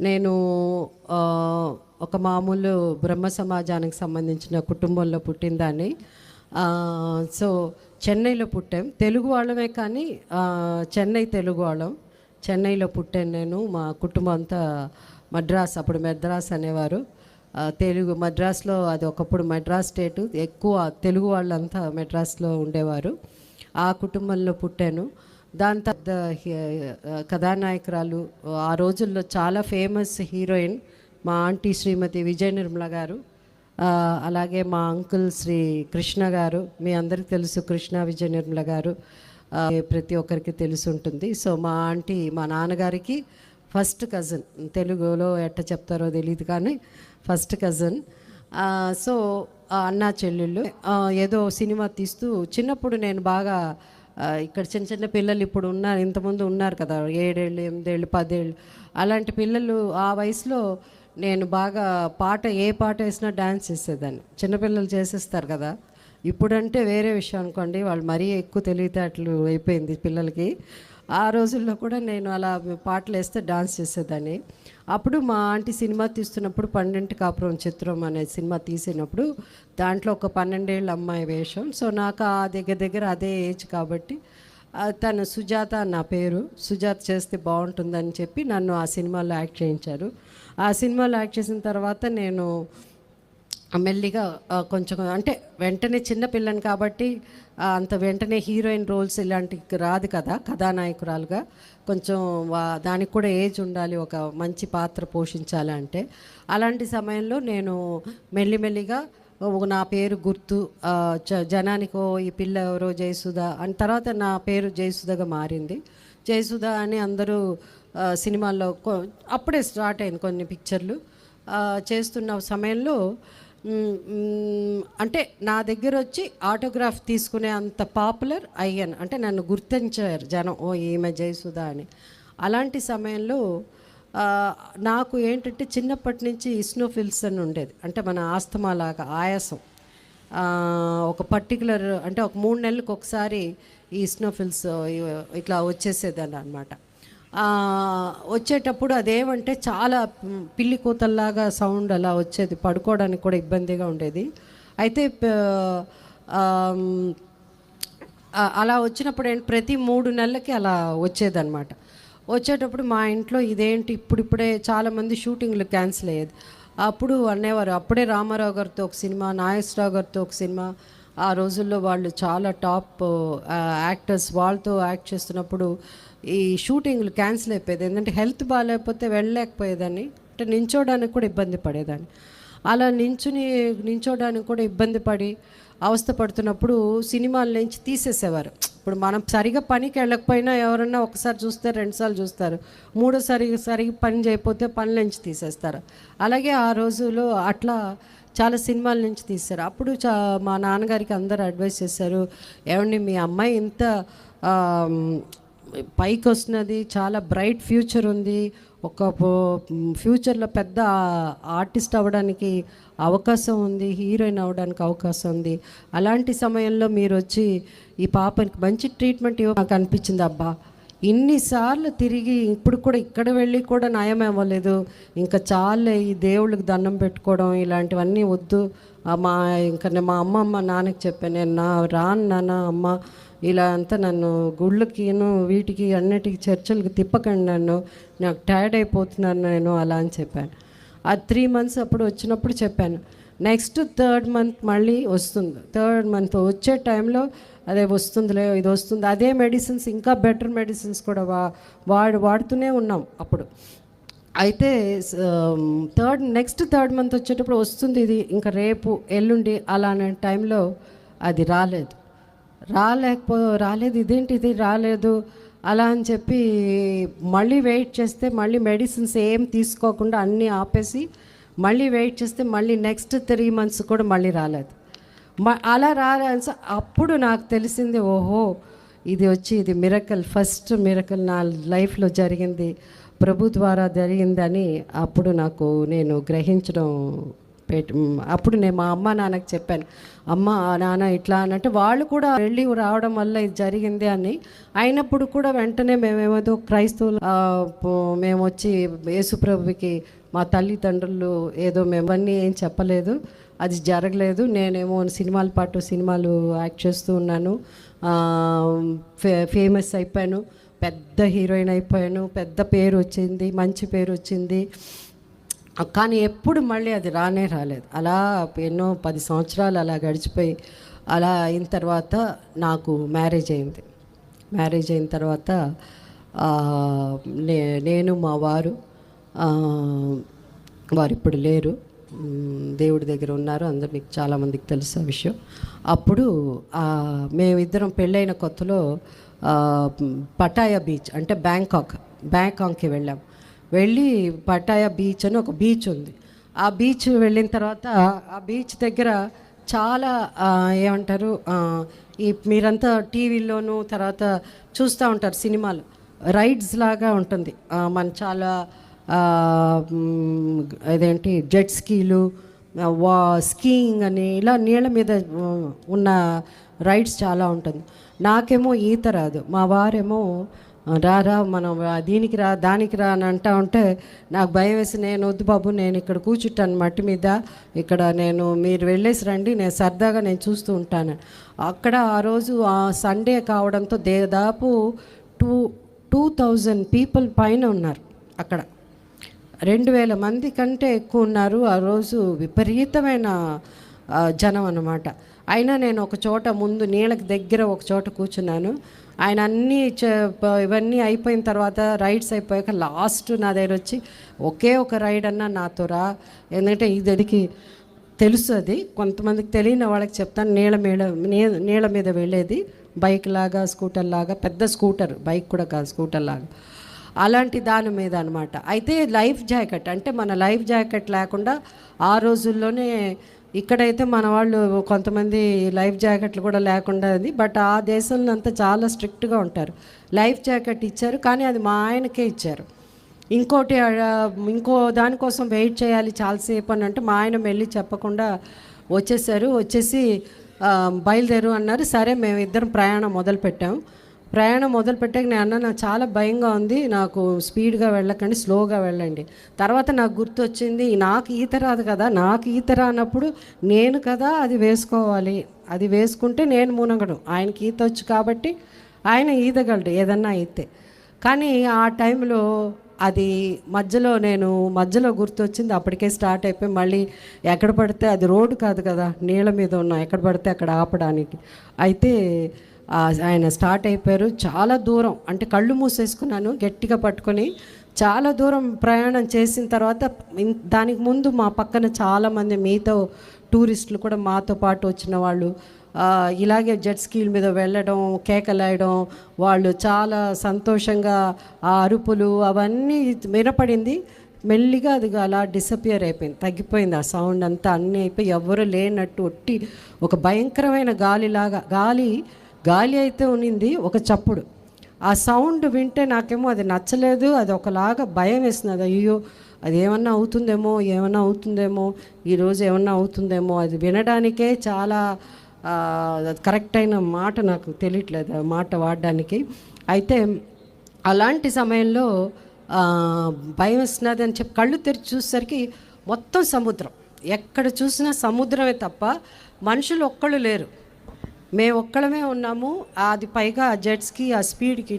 నేను ఒక మామూలు బ్రహ్మ సమాజానికి సంబంధించిన కుటుంబంలో పుట్టిందాన్ని సో చెన్నైలో పుట్టాం. తెలుగు వాళ్ళమే కానీ చెన్నై తెలుగు వాళ్ళం. చెన్నైలో పుట్టాను నేను. మా కుటుంబం అంతా మద్రాస్ అప్పుడు మద్రాస్ అనేవారు. తెలుగు మద్రాస్లో అది ఒకప్పుడు మద్రాస్ స్టేటు. ఎక్కువ తెలుగు వాళ్ళంతా మెడ్రాస్లో ఉండేవారు. ఆ కుటుంబంలో పుట్టాను. దాని తర్వాత హీ- కథానాయకురాలు ఆ రోజుల్లో చాలా ఫేమస్ హీరోయిన్ మా ఆంటీ శ్రీమతి విజయ నిర్మల గారు అలాగే మా అంకుల్ శ్రీ కృష్ణ గారు మీ అందరికీ తెలుసు కృష్ణ విజయ నిర్మల గారు ప్రతి ఒక్కరికి తెలిసి ఉంటుంది సో మా ఆంటీ మా నాన్నగారికి ఫస్ట్ కజిన్ తెలుగులో ఎట్ట చెప్తారో తెలియదు కానీ ఫస్ట్ కజిన్. సో అన్నా చెల్లెళ్ళు ఏదో సినిమా తీస్తూ చిన్నప్పుడు నేను బాగా ఇక్కడ చిన్న చిన్న పిల్లలు ఇప్పుడు ఉన్నారు ఇంతమంది ఉన్నారు కదా ఏడేళ్ళు ఎనిమిదేళ్ళు పదేళ్ళు. అలాంటి పిల్లలు ఆ వయసులో నేను బాగా పాట ఏ పాట వేసినా డ్యాన్స్ చేసేదాన్ని. చిన్నపిల్లలు చేసేస్తారు కదా. ఇప్పుడంటే వేరే విషయం అనుకోండి వాళ్ళు మరీ ఎక్కువ తెలివితేటలు అయిపోయింది పిల్లలకి. ఆ రోజుల్లో కూడా నేను అలా పాటలు వేస్తే డాన్స్ చేసేదాన్ని. అప్పుడు మా ఆంటీ సినిమా తీస్తున్నప్పుడు పన్నెండు కాపురం చిత్రం అనే సినిమా తీసినప్పుడు దాంట్లో ఒక పన్నెండేళ్ళ అమ్మాయి వేషం. సో నాకు ఆ దగ్గర దగ్గర అదే ఏజ్ కాబట్టి తను సుజాత నా పేరు. సుజాత చేస్తే బాగుంటుందని చెప్పి నన్ను ఆ సినిమాలో యాక్ట్ చేయించారు. ఆ సినిమాలో యాక్ట్ చేసిన తర్వాత నేను మెల్లిగా కొంచెం అంటే వెంటనే చిన్న పిల్లని కాబట్టి అంత వెంటనే హీరోయిన్ రోల్స్ ఇలాంటివి రాదు కదా కథానాయకురాలుగా. కొంచెం దానికి కూడా ఏజ్ ఉండాలి ఒక మంచి పాత్ర పోషించాలంటే అలాంటి సమయంలో నేను మెల్లిమెల్లిగా నా పేరు గుర్తు జ- జనానికో ఈ పిల్ల ఎవరో జయసుధ అని తర్వాత నా పేరు జయసుధగా మారింది. జయసుధ అని అందరూ సినిమాల్లో అప్పుడే స్టార్ట్ అయింది కొన్ని పిక్చర్లు. చేస్తున్న సమయంలో అంటే నా దగ్గర వచ్చి ఆటోగ్రాఫ్ తీసుకునే అంత పాపులర్ అయ్యాను. అంటే నన్ను గుర్తించారు జనం ఓ ఈమె జయసుధ అని. అలాంటి సమయంలో నాకు ఏంటంటే చిన్నప్పటి నుంచి ఇస్నోఫిల్స్ అని ఉండేది. అంటే మన ఆస్తమా లాగా ఆయాసం. ఒక పర్టికులర్ అంటే ఒక మూడు నెలలకు ఒకసారి ఈ ఇస్నోఫిల్స్ ఇట్లా వచ్చేసేదాన్ని అనమాట వచ్చేటప్పుడు అదేమంటే చాలా పిల్లి కూతల్లాగా సౌండ్ అలా వచ్చేది పడుకోవడానికి కూడా ఇబ్బందిగా ఉండేది. అయితే అలా వచ్చినప్పుడు ఏంటి ప్రతి మూడు నెలలకి అలా వచ్చేదన్నమాట. వచ్చేటప్పుడు మా ఇంట్లో ఇదేంటి ఇప్పుడిప్పుడే చాలామంది షూటింగ్లు క్యాన్సిల్ అయ్యేది. అప్పుడు అనేవారు అప్పుడే రామారావు గారితో ఒక సినిమా నాగేశ్వరరావు గారితో ఒక సినిమా ఆ రోజుల్లో వాళ్ళు చాలా టాప్ యాక్టర్స్ వాళ్ళతో యాక్ట్ చేస్తున్నప్పుడు ఈ షూటింగ్లు క్యాన్సిల్ అయిపోయేది. ఎందుకంటే హెల్త్ బాగాలేకపోతే వెళ్ళలేకపోయేదాన్ని. అంటే నించోడానికి కూడా ఇబ్బంది పడేదాన్ని. అలా నించుని నించోడానికి కూడా ఇబ్బంది పడి అవస్థ పడుతున్నప్పుడు సినిమాల నుంచి తీసేసేవారు. ఇప్పుడు మనం సరిగా పనికి వెళ్ళకపోయినా ఎవరన్నా ఒకసారి చూస్తే రెండుసార్లు చూస్తారు. మూడోసారి సరిగా పని చేయకపోతే పని నుంచి తీసేస్తారు. అలాగే ఆ రోజులో అట్లా చాలా సినిమాల నుంచి తీశారు. అప్పుడు చా మా నాన్నగారికి అందరు అడ్వైస్ చేశారు ఏమండి మీ అమ్మాయి ఇంత పైకి వస్తున్నది చాలా బ్రైట్ ఫ్యూచర్ ఉంది. ఒక ఫ్యూచర్లో పెద్ద ఆర్టిస్ట్ అవ్వడానికి అవకాశం ఉంది హీరోయిన్ అవ్వడానికి అవకాశం ఉంది. అలాంటి సమయంలో మీరు వచ్చి ఈ పాపకి మంచి ట్రీట్మెంట్ ఇవ్వ నాకు అనిపించింది అబ్బా. ఇన్నిసార్లు తిరిగి ఇప్పుడు కూడా ఇక్కడ వెళ్ళి కూడా నయం అవ్వలేదు. ఇంకా చాలే ఈ దేవుళ్ళకి దండం పెట్టుకోవడం ఇలాంటివన్నీ వద్దు. మా ఇంకా నేను మా అమ్మమ్మ నాన్నకి చెప్పాను నేను నా రాను నాన్న అమ్మ ఇలా అంతా నన్ను గుళ్ళకిను వీటికి అన్నిటికీ చర్చలకు తిప్పకండి నన్ను. నాకు టైర్డ్ అయిపోతున్నాను నేను అలా అని చెప్పాను. ఆ త్రీ మంత్స్ అప్పుడు వచ్చినప్పుడు చెప్పాను నెక్స్ట్ థర్డ్ మంత్ మళ్ళీ వస్తుంది. థర్డ్ మంత్ వచ్చే టైంలో అదే వస్తుందిలే ఇది వస్తుంది. అదే మెడిసిన్స్ ఇంకా బెటర్ మెడిసిన్స్ కూడా వా వాడు వాడుతూనే ఉన్నాం అప్పుడు. అయితే థర్డ్ నెక్స్ట్ థర్డ్ మంత్ వచ్చేటప్పుడు వస్తుంది ఇది. ఇంకా రేపు ఎల్లుండి అలానే టైంలో అది రాలేదు. రాలేకపో రాలేదు ఇదేంటి ఇది? రాలేదు. అలా అని చెప్పి మళ్ళీ వెయిట్ చేస్తే మళ్ళీ మెడిసిన్స్ ఏం తీసుకోకుండా అన్నీ ఆపేసి మళ్ళీ వెయిట్ చేస్తే మళ్ళీ నెక్స్ట్ త్రీ మంత్స్ కూడా మళ్ళీ రాలేదు. మ- అలా రాలేదు అప్పుడు నాకు తెలిసింది ఓహో ఇది వచ్చి ఇది మిరకల్ ఫస్ట్ మిరకల్ నా లైఫ్లో జరిగింది ప్రభు ద్వారా జరిగిందని అప్పుడు నాకు నేను గ్రహించడం పెట్ అప్పుడు నేను మా అమ్మ నాన్నకి చెప్పాను. అమ్మ నాన్న ఇట్లా అనంటే వాళ్ళు కూడా వెళ్ళి రావడం వల్ల ఇది జరిగింది అని అయినప్పుడు కూడా వెంటనే మేమేమో క్రైస్తవులు మేము వచ్చి యేసుప్రభుకి మా తల్లిదండ్రులు ఏదో మేమన్నీ ఏం చెప్పలేదు. అది జరగలేదు. నేనేమో సినిమాల పాటు సినిమాలు యాక్ట్ చేస్తూ ఉన్నాను. ఫే ఫేమస్ అయిపోయాను. పెద్ద హీరోయిన్ అయిపోయాను. పెద్ద పేరు వచ్చింది. మంచి పేరు వచ్చింది. కానీ ఎప్పుడు మళ్ళీ అది రానే రాలేదు. అలా ఎన్నో పది సంవత్సరాలు అలా గడిచిపోయి అలా అయిన తర్వాత నాకు మ్యారేజ్ అయింది. మ్యారేజ్ అయిన తర్వాత నే నేను మా వారు వారు ఇప్పుడు లేరు. దేవుడి దగ్గర ఉన్నారు. అందరు మీకు చాలామందికి తెలుసు ఆ విషయం. అప్పుడు మేమిద్దరం పెళ్ళైన కొత్తలో పటాయా బీచ్ అంటే బ్యాంకాక్ బ్యాంకాక్కి వెళ్ళాం. వెళ్ళి పటాయా బీచ్ అని ఒక బీచ్ ఉంది. ఆ బీచ్ వెళ్ళిన తర్వాత ఆ బీచ్ దగ్గర చాలా ఏమంటారు ఈ మీరంతా టీవీల్లోనూ తర్వాత చూస్తూ ఉంటారు సినిమాలు. రైడ్స్ లాగా ఉంటుంది. మన చాలా అదేంటి జెట్ స్కీలు వా స్కీయింగ్ అని ఇలా నీళ్ళ మీద ఉన్న రైడ్స్ చాలా ఉంటుంది. నాకేమో ఈత రాదు. మా వారేమో రా రా మనం దీనికి రా దానికి రా అని అంటా ఉంటే నాకు భయం వేసి నేను వద్దు బాబు నేను ఇక్కడ కూర్చుంటాను మట్టి మీద. ఇక్కడ నేను మీరు వెళ్ళేసి రండి నేను సరదాగా నేను చూస్తూ ఉంటాను. అక్కడ ఆ రోజు ఆ సండే కావడంతో దాదాపు టూ టూ థౌజండ్ పీపుల్ పైన ఉన్నారు అక్కడ. రెండు వేల మంది కంటే ఎక్కువ ఉన్నారు ఆ రోజు విపరీతమైన జనం అన్నమాట. అయినా నేను ఒక చోట ముందు నీళ్ళకి దగ్గర ఒక చోట కూర్చున్నాను. ఆయన అన్నీ చ- ఇవన్నీ అయిపోయిన తర్వాత రైడ్స్ అయిపోయాక లాస్ట్ నా దగ్గర వచ్చి ఒకే ఒక రైడ్ అన్నా నాతో రా. ఎందుకంటే ఇదికి తెలుసు అది. కొంతమందికి తెలియని వాళ్ళకి చెప్తాను నీళ్ళ మీద నీళ్ళ మీద వెళ్ళేది. బైక్ లాగా స్కూటర్ లాగా పెద్ద స్కూటర్ బైక్ కూడా కాదు స్కూటర్ లాగా. అలాంటి దాని మీద అనమాట అయితే లైఫ్ జాకెట్ అంటే మన లైఫ్ జాకెట్ లేకుండా ఆ రోజుల్లోనే ఇక్కడైతే మన వాళ్ళు కొంతమంది లైఫ్ జాకెట్లు కూడా లేకుండా ఉంది. బట్ ఆ దేశంలో అంతా చాలా స్ట్రిక్ట్గా ఉంటారు. లైఫ్ జాకెట్ ఇచ్చారు కానీ అది మా ఆయనకే ఇచ్చారు. ఇంకోటి ఇంకో దానికోసం వెయిట్ చేయాలి చాలాసేపు అని అంటే మా ఆయన వెళ్ళి చెప్పకుండా వచ్చేసారు. వచ్చేసి బయలుదేరు అన్నారు. సరే మేము ఇద్దరం ప్రయాణం మొదలుపెట్టాము ప్రయాణం మొదలు పెట్టాక నేను అన్న నాకు చాలా భయంగా ఉంది. నాకు స్పీడ్గా వెళ్ళకండి స్లోగా వెళ్ళండి. తర్వాత నాకు గుర్తొచ్చింది నాకు ఈత రాదు కదా నాకు ఈత రానప్పుడు నేను కదా అది వేసుకోవాలి. అది వేసుకుంటే నేను మునగడు ఆయనకి ఈత వచ్చు కాబట్టి ఆయన ఈదగలడు ఏదన్నా అయితే. కానీ ఆ టైంలో అది మధ్యలో నేను మధ్యలో గుర్తొచ్చింది అప్పటికే స్టార్ట్ అయిపోయి మళ్ళీ ఎక్కడ పడితే అది రోడ్డు కాదు కదా నీళ్ళ మీద ఉన్న ఎక్కడ పడితే అక్కడ ఆపడానికి. అయితే ఆయన స్టార్ట్ అయిపోయారు చాలా దూరం అంటే కళ్ళు మూసేసుకున్నాను గట్టిగా పట్టుకొని చాలా దూరం ప్రయాణం చేసిన తర్వాత దానికి ముందు మా పక్కన చాలామంది మీతో టూరిస్టులు కూడా మాతో పాటు వచ్చిన వాళ్ళు ఇలాగే జెట్ స్కీల మీద వెళ్ళడం కేకలేయడం వాళ్ళు చాలా సంతోషంగా ఆ అరుపులు అవన్నీ వినపడింది. మెల్లిగా అది అలా డిసపియర్ అయిపోయింది తగ్గిపోయింది ఆ సౌండ్ అంతా అన్నీ అయిపోయి ఎవరు లేనట్టు ఒట్టి ఒక భయంకరమైన గాలిలాగా గాలి గాలి అయితే ఉన్నింది ఒక చప్పుడు. ఆ సౌండ్ వింటే నాకేమో అది నచ్చలేదు అది ఒకలాగా భయం వేసినది అయ్యో అది ఏమన్నా అవుతుందేమో ఏమన్నా అవుతుందేమో ఈరోజు ఏమన్నా అవుతుందేమో అది వినడానికే చాలా అది కరెక్ట్ అయిన మాట నాకు తెలియట్లేదు ఆ మాట వాడడానికి. అయితే అలాంటి సమయంలో భయం వేస్తున్నది అని చెప్పి కళ్ళు తెరిచి చూసేసరికి మొత్తం సముద్రం. ఎక్కడ చూసినా సముద్రమే తప్ప మనుషులు ఒక్కళ్ళు లేరు. మేము ఒక్కడమే ఉన్నాము అది పైగా ఆ జెట్స్కి ఆ స్పీడ్కి